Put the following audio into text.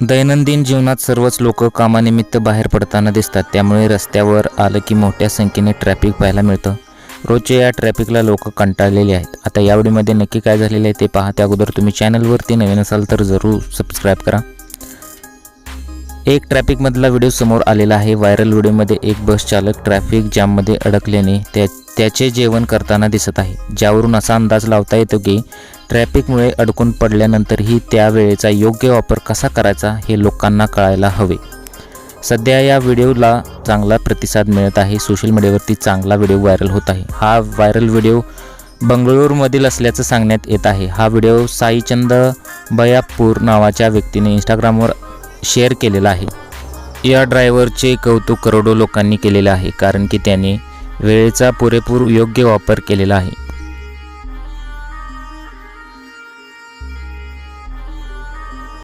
दैनंदिन जीवनात सर्वच लोक कामानिमित्त बाहेर पडताना दिसतात. त्यामुळे रस्त्यावर आलं की मोठ्या संख्येने ट्रॅफिक पाहायला मिळतं. रोजच्या या ट्रॅफिकला लोक कंटाळलेले आहेत. आता या व्हिडिओमध्ये नक्की काय झालेलं आहे ते पाहा त्या अगोदर तुम्ही चॅनलवरती नवीन असाल तर जरूर सबस्क्राईब करा. एक ट्रॅफिकमधला व्हिडिओ समोर आलेला आहे. व्हायरल व्हिडिओमध्ये एक बस चालक ट्रॅफिक जाममध्ये अडकल्याने त्या त्याचे जेवण करताना दिसत आहे. ज्यावरून असा अंदाज लावता येतो की ट्रॅफिकमुळे अडकून पडल्यानंतरही त्या वेळेचा योग्य वापर कसा करायचा हे लोकांना कळायला हवे. सध्या या व्हिडिओला चांगला प्रतिसाद मिळत आहे. सोशल मीडियावरती चांगला व्हिडिओ व्हायरल होत आहे. हा व्हायरल व्हिडिओ बंगळूरमधील असल्याचं सांगण्यात येत आहे. हा व्हिडिओ साईचंद बयापूर नावाच्या व्यक्तीने इंस्टाग्रामवर शेअर केलेला आहे. या ड्रायव्हरचे कौतुक करोडो लोकांनी केलेले आहे कारण की त्याने वेळेचा पुरेपूर योग्य वापर केलेला आहे.